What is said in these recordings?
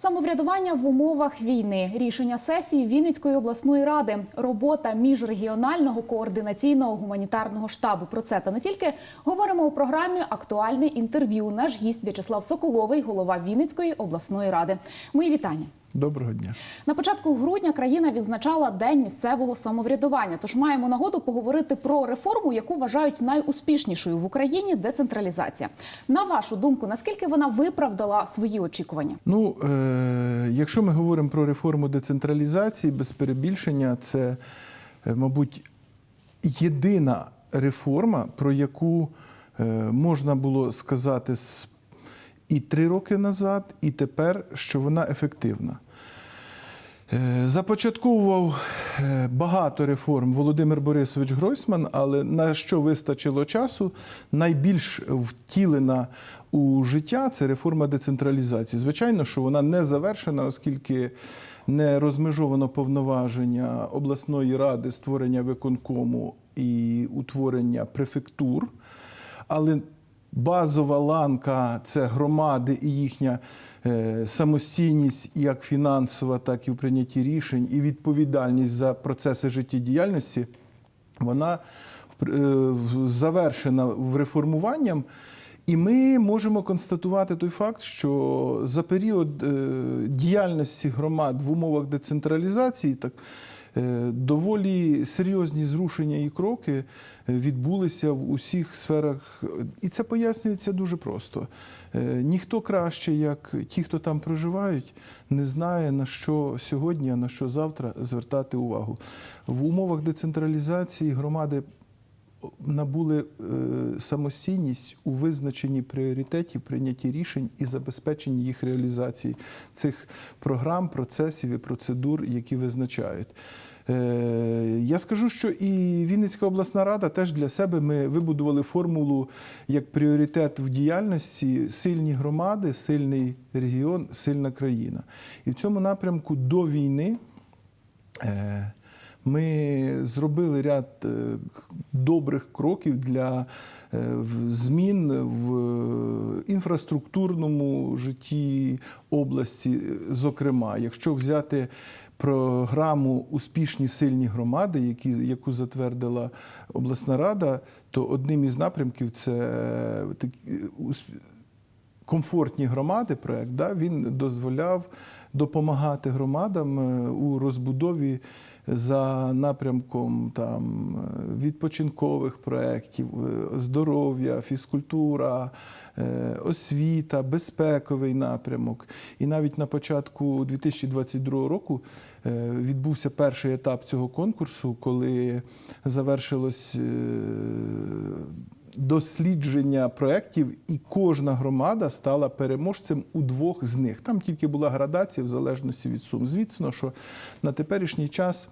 Самоврядування в умовах війни, рішення сесії Вінницької обласної ради, робота міжрегіонального координаційного гуманітарного штабу. Про це та не тільки говоримо у програмі Актуальне інтерв'ю. Наш гість В'ячеслав Соколовий, голова Вінницької обласної ради. Мої вітання. Доброго дня. На початку грудня країна відзначала День місцевого самоврядування. Тож маємо нагоду поговорити про реформу, яку вважають найуспішнішою в Україні децентралізація. На вашу думку, наскільки вона виправдала свої очікування? Ну, е, якщо ми говоримо про реформу децентралізації, без перебільшення, це, е, мабуть, єдина реформа, про яку е, можна було сказати з- і три роки назад, і тепер, що вона ефективна. Е, Започатковував е, багато реформ Володимир Борисович Гройсман, але на що вистачило часу, найбільш втілена у життя це реформа децентралізації. Звичайно, що вона не завершена, оскільки не розмежовано повноваження обласної ради, створення виконкому і утворення префектур. Але базова ланка це громади і їхня е, самостійність як фінансова, так і в прийнятті рішень, і відповідальність за процеси життєдіяльності, вона е, завершена реформуванням. І ми можемо констатувати той факт, що за період е, діяльності громад в умовах децентралізації так, доволі серйозні зрушення і кроки е, відбулися в усіх сферах. І це пояснюється дуже просто. Е, Ніхто краще, як ті, хто там проживають, не знає на що сьогодні, а на що завтра звертати увагу. В умовах децентралізації громади набули е, самостійність у визначенні пріоритетів, прийнятті рішень і забезпеченні їх реалізації цих програм, процесів і процедур, які визначають. Е, Я скажу, що і Вінницька обласна рада теж для себе ми вибудували формулу як пріоритет в діяльності сильні громади, сильний регіон, сильна країна. І в цьому напрямку до війни. Е, Ми зробили ряд е, добрих кроків для е, змін в інфраструктурному житті області. Зокрема, якщо взяти програму Успішні сильні громади, які, яку затвердила обласна рада, то одним із напрямків це такі, комфортні громади проект, да, він дозволяв допомагати громадам е, у розбудові за напрямком там, е, відпочинкових проєктів, е, здоров'я, фізкультура, освіта, безпековий напрямок. І навіть на початку 2022 року відбувся перший етап цього конкурсу, коли завершилось. Дослідження проєктів, і кожна громада стала переможцем у двох з них. Там тільки була градація в залежності від сум. Звісно, що на теперішній час.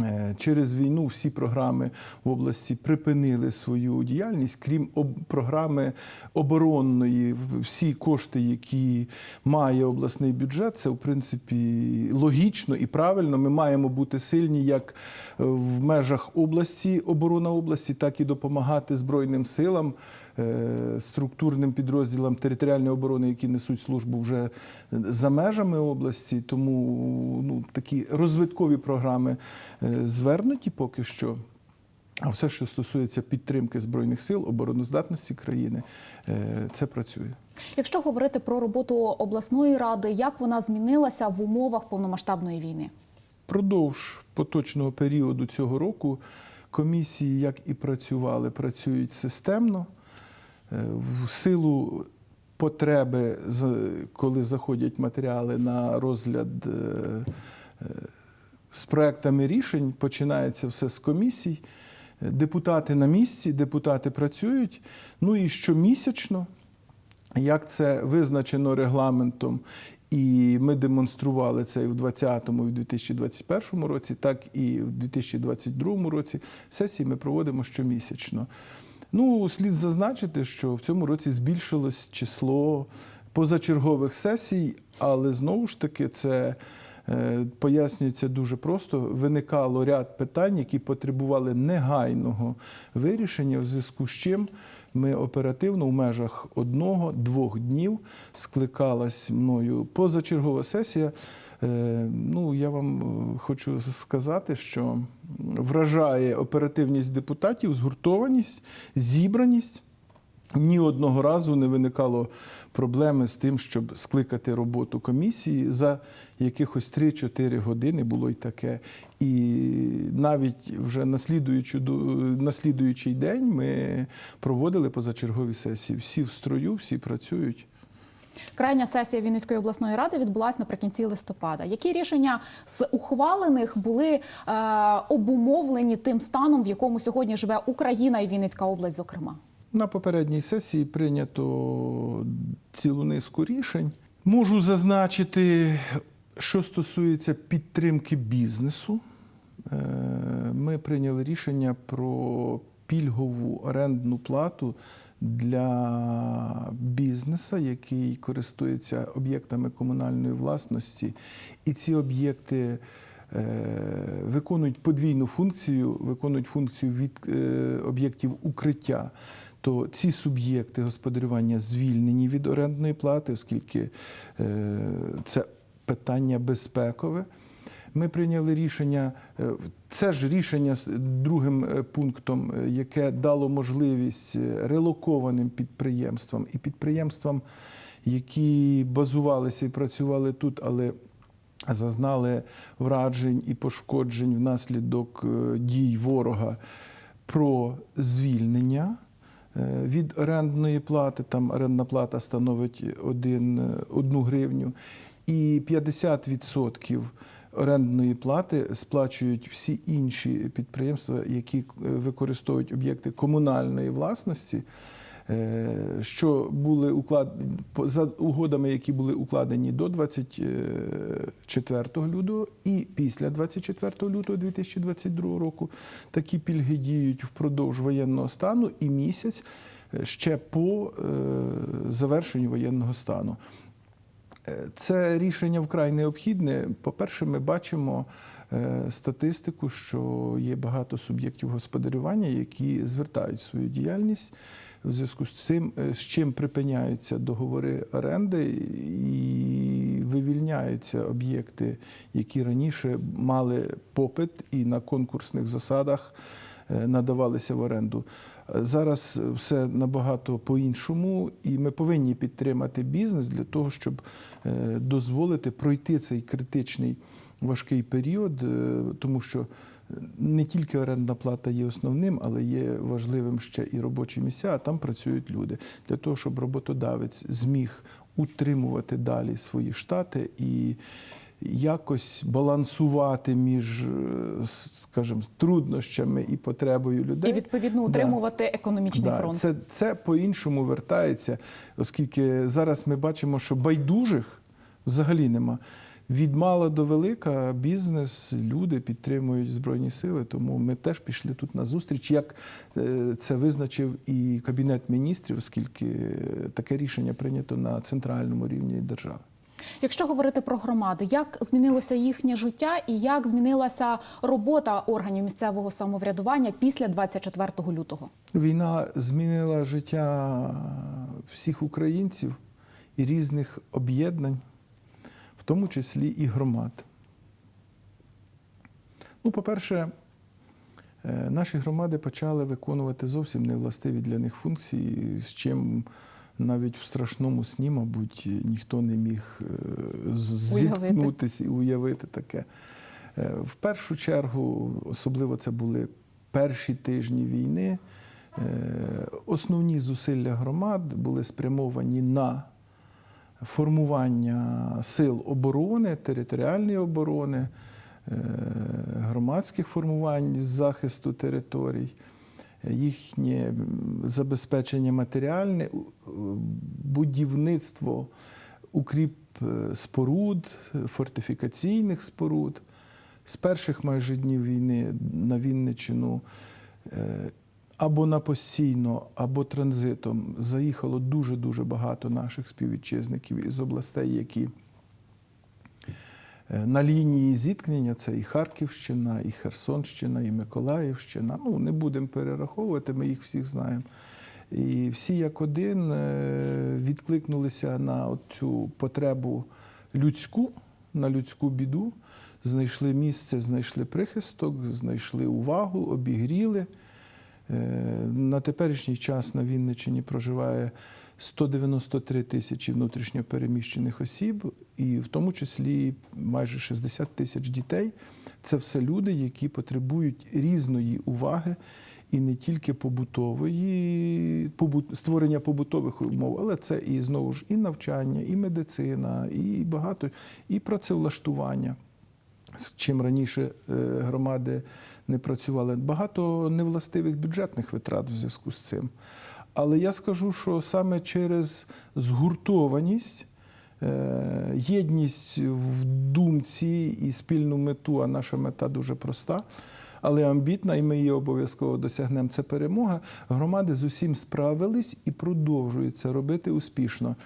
Е, Через війну всі програми в області припинили свою діяльність, крім програми оборонної. Всі кошти, які має обласний бюджет, це в принципі логічно і правильно. Ми маємо бути сильні як е, в межах області, оборона області, так і допомагати Збройним силам, структурним підрозділам територіальної оборони, які несуть службу вже за межами області. Тому ну, такі розвиткові програми е, звернуті поки що. А все, що стосується підтримки збройних сил, обороноздатності країни, е, це працює. Якщо говорити про роботу обласної ради, як вона змінилася в умовах повномасштабної війни? Продовж поточного періоду цього року комісії, як і працювали, працюють системно. Е, В силу потреби, коли заходять матеріали на розгляд е, е, з проектами рішень, починається все з комісій. Депутати на місці, депутати працюють. Ну і щомісячно як це визначено регламентом, і ми демонстрували це і в 2020 і в 2021 році, так і в 2022 році. Сесії ми проводимо щомісячно. Ну, слід зазначити, що в цьому році збільшилось число позачергових сесій, але знову ж таки це Е, Пояснюється дуже просто. Виникало ряд питань, які потребували негайного вирішення, в зв'язку з чим ми оперативно в межах одного-двох днів скликалась мною позачергова сесія. Е, Ну, я вам е, хочу сказати, що вражає оперативність депутатів, згуртованість, зібраність. Ні одного разу не виникало проблеми з тим, щоб скликати роботу комісії за якихось 3-4 години було й таке. І навіть вже наслідуючий день ми проводили позачергові сесії. Всі в строю, всі працюють. Крайня сесія Вінницької обласної ради відбулася наприкінці листопада. Які рішення з ухвалених були е, обумовлені тим станом, в якому сьогодні живе Україна і Вінницька область, зокрема? На попередній сесії прийнято цілу низку рішень. Можу зазначити, що стосується підтримки бізнесу. Е, Ми прийняли рішення про пільгову орендну плату для бізнесу, який користується об'єктами комунальної власності. І ці об'єкти е, виконують подвійну функцію, виконують функцію від е, об'єктів укриття. То ці суб'єкти господарювання звільнені від орендної плати, оскільки е, це питання безпекове. Ми прийняли рішення, е, це ж рішення з другим е, пунктом, яке дало можливість релокованим підприємствам і підприємствам, які базувалися і працювали тут, але зазнали вражень і пошкоджень внаслідок дій ворога про звільнення від орендної плати. Там орендна плата становить один, е, одну гривню, і 50% орендної плати сплачують всі інші підприємства, які е, використовують об'єкти комунальної власності. Е, Що були укладені за угодами, які були укладені до 24 лютого і після 24 лютого 2022 року, такі пільги діють впродовж воєнного стану і місяць е, ще по е, завершенню воєнного стану. Це рішення вкрай необхідне. По-перше, ми бачимо е, статистику, що є багато суб'єктів господарювання, які звертають свою діяльність в зв'язку з цим, е, з чим припиняються договори оренди і вивільняються об'єкти, які раніше мали попит і на конкурсних засадах е, надавалися в оренду. Е, Зараз все набагато по-іншому, і ми повинні підтримати бізнес для того, щоб е, дозволити пройти цей критичний важкий період, е, тому що не тільки орендна плата є основним, але є важливим ще і робочі місця, а там працюють люди. Для того, щоб роботодавець зміг утримувати далі свої штати і якось балансувати між, е, скажімо, труднощами і потребою людей. І відповідно Да. утримувати економічний Да, фронт. Це, це по-іншому вертається, оскільки зараз ми бачимо, що байдужих взагалі нема. Від мала до велика бізнес, люди підтримують Збройні сили, тому ми теж пішли тут на зустріч, як е, це визначив і Кабінет міністрів, оскільки е, таке рішення прийнято на центральному рівні держави. Якщо говорити про громади, як змінилося їхнє життя і як змінилася робота органів місцевого самоврядування після 24 лютого? Війна змінила життя всіх українців і різних об'єднань, в тому числі і громад. Ну, по-перше, е, наші громади почали виконувати зовсім невластиві для них функції, з чим навіть в страшному сні, мабуть, ніхто не міг е, зіткнутися і уявити таке. Е, В першу чергу, особливо це були перші тижні війни. е, Основні зусилля громад були спрямовані на формування сил оборони, територіальної оборони, громадських формувань з захисту територій, їхнє забезпечення матеріальне, будівництво укріп е, споруд, фортифікаційних споруд. З перших майже днів війни на Вінниччину е, або на постійно, або транзитом заїхало дуже-дуже багато наших співвітчизників із областей, які На лінії зіткнення це і Харківщина, і Херсонщина, і Миколаївщина. Ну, не будемо перераховувати, ми їх всіх знаємо. І всі як один е, відкликнулися на цю потребу людську, на людську біду, знайшли місце, знайшли прихисток, знайшли увагу, обігріли. Е, На теперішній час на Вінниччині проживає 193 тисячі внутрішньопереміщених осіб, і в тому числі майже 60 тисяч дітей. Це все люди, які потребують різної уваги і не тільки побутової, створення побутових умов, але це і знову ж і навчання, і медицина, і багато, і працевлаштування чим раніше е, громади не працювали. Багато невластивих бюджетних витрат в зв'язку з цим. Але я скажу, що саме через згуртованість, е, єдність в думці і спільну мету, а наша мета дуже проста. Але амбітна, і ми її обов'язково досягнемо. Це перемога. Громади з усім справились і продовжують це робити успішно.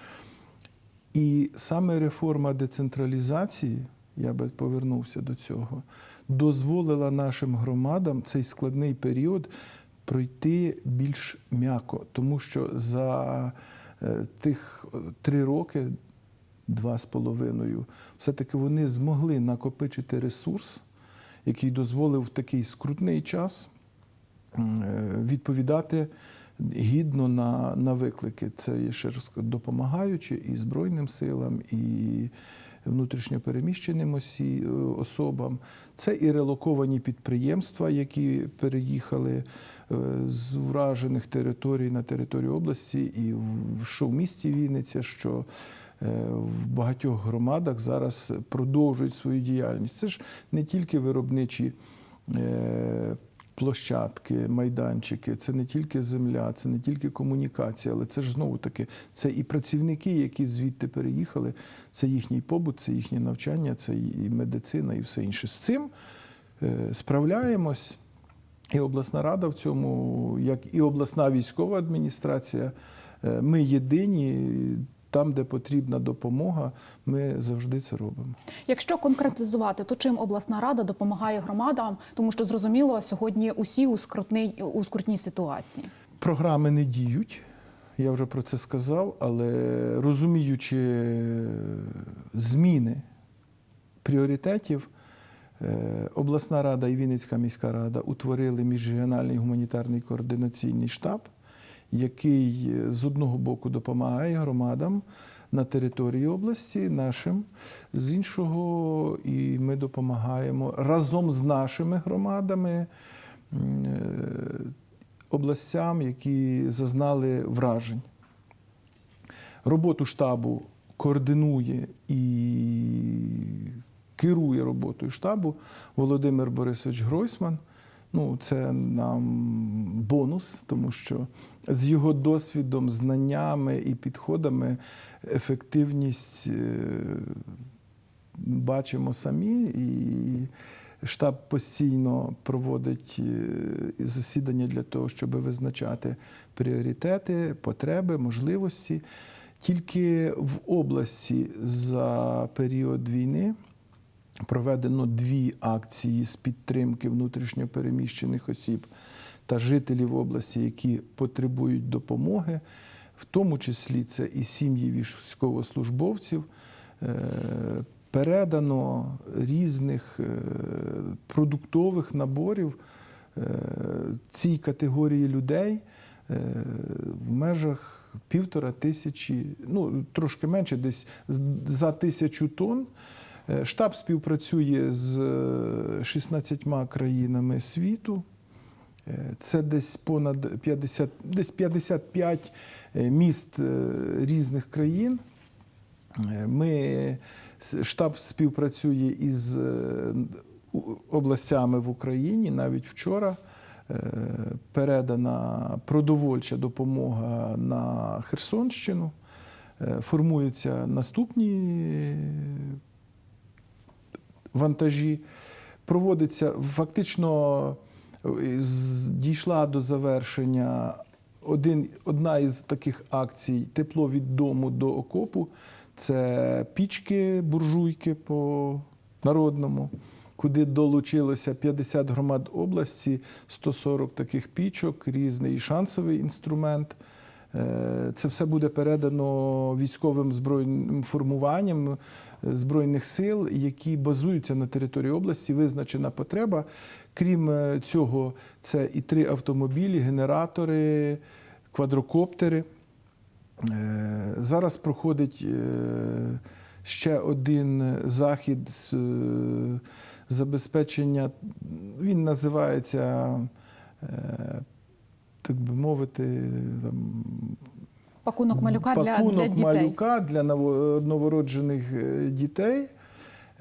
І саме реформа децентралізації, я би повернувся до цього, дозволила нашим громадам цей складний період пройти більш м'яко, тому що за е, тих е, три роки, два з половиною, все-таки вони змогли накопичити ресурс, який дозволив в такий скрутний час е, відповідати гідно на, на виклики. Це я ще раз допомагаючи і Збройним силам, і внутрішньопереміщеним осі, е, особам. Це і релоковані підприємства, які переїхали е, з вражених територій на територію області, і що в місті Вінниця, що е, в багатьох громадах зараз продовжують свою діяльність. Це ж не тільки виробничі площадки, майданчики, це не тільки земля, це не тільки комунікація, але це ж знову таки це і працівники, які звідти переїхали, це їхній побут, це їхнє навчання, це і медицина, і все інше. З цим е, справляємось. І обласна рада в цьому, як і обласна військова адміністрація, е, ми єдині. Там, де потрібна допомога, ми завжди це робимо. Якщо конкретизувати, то чим обласна рада допомагає громадам, тому що зрозуміло, сьогодні усі у скрутній у скрутній ситуації. Програми не діють, я вже про це сказав, але розуміючи зміни пріоритетів, е, обласна рада і Вінницька міська рада утворили міжрегіональний гуманітарний координаційний штаб, який е, з одного боку допомагає громадам на території області нашим, з іншого, і ми допомагаємо разом з нашими громадами. е, областям, які зазнали вражень. Роботу штабу координує і керує роботою штабу Володимир Борисович Гройсман. Ну, це нам бонус, тому що з його досвідом, знаннями і підходами ефективність е, бачимо самі. І штаб постійно проводить е, засідання для того, щоб визначати пріоритети, потреби, можливості. Тільки в області за період війни проведено дві акції з підтримки внутрішньопереміщених осіб та жителів області, які потребують допомоги, в тому числі це і сім'ї військовослужбовців. Е, Передано різних е, продуктових наборів е, цій категорії людей в межах півтора тисячі, ну трошки менше, десь за тисячу тонн. Е, Штаб співпрацює з е, 16 країнами світу. Е, Це десь понад 50, десь 55 е, міст е, різних країн. Е, Ми, штаб співпрацює із е, областями в Україні. Навіть вчора е, передана продовольча допомога на Херсонщину. Е, Формуються наступні вантажі. Проводиться фактично е, дійшла до завершення один, одна із таких акцій тепло від дому до окопу. Це пічки, буржуйки по народному, куди долучилося 50 громад області, 140 таких пічок, різний шансовий інструмент. Е, Це все буде передано військовим збройним формуванням е, збройних сил, які базуються на території області. Визначена потреба. Крім е, цього, це і три автомобілі, генератори, квадрокоптери. Зараз проходить ще один захід з забезпечення. Він називається, так би мовити, там, Пакунок малюка для, пакунок для дітей. малюка для новороджених е, дітей.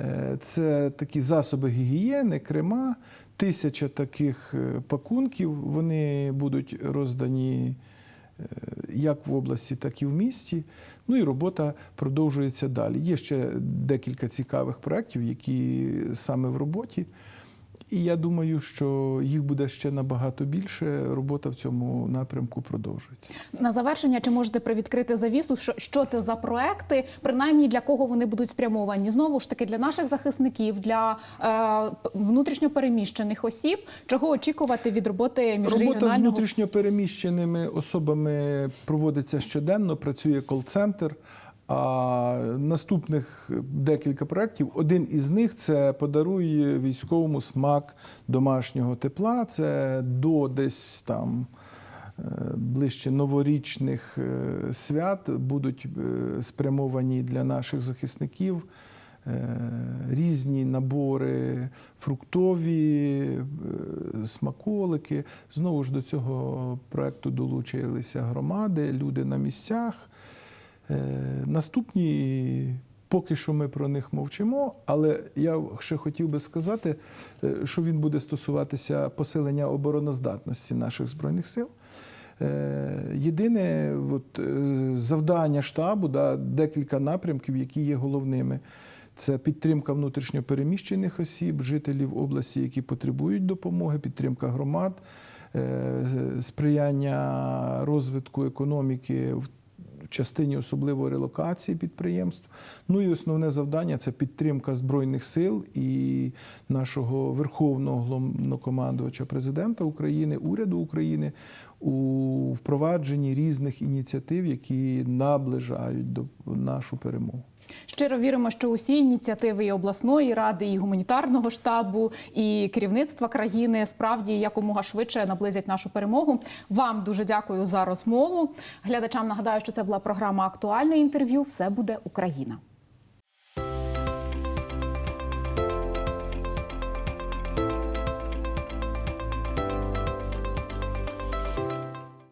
Е, Це такі засоби гігієни, крема. Тисяча таких е, пакунків. Вони будуть роздані е, як в області, так і в місті. Ну і робота продовжується далі. Є ще декілька цікавих проєктів, які саме в роботі. І я думаю, що їх буде ще набагато більше. Робота в цьому напрямку продовжується. На завершення, чи можете привідкрити завісу, що, що це за проекти, принаймні для кого вони будуть спрямовані? Знову ж таки, для наших захисників, для е, внутрішньопереміщених осіб, чого очікувати від роботи Робота з міжрегіонального внутрішньопереміщеними особами проводиться щоденно, працює кол-центр. А наступних декілька проєктів, один із них це подарує військовому смак домашнього тепла. Це до десь там е, ближче новорічних е, свят будуть е, спрямовані для наших захисників різні набори фруктові, смаколики. Знову ж до цього проекту долучилися громади, люди на місцях. Е, Наступні. Поки що ми про них мовчимо, але я ще хотів би сказати, е, що він буде стосуватися посилення обороноздатності наших збройних сил. Е, Єдине от, завдання штабу, да, декілька напрямків, які є головними. Це підтримка внутрішньопереміщених осіб, жителів області, які потребують допомоги, підтримка громад, сприяння розвитку економіки частині особливо релокації підприємств. Ну і основне завдання це підтримка збройних сил і нашого верховного головнокомандувача президента України, уряду України у впровадженні різних ініціатив, які наближають до нашу перемогу. Щиро віримо, що усі ініціативи і обласної ради, і гуманітарного штабу, і керівництва країни справді якомога швидше наблизять нашу перемогу. Вам дуже дякую за розмову. Глядачам нагадаю, що це була програма Актуальне інтерв'ю. Все буде Україна.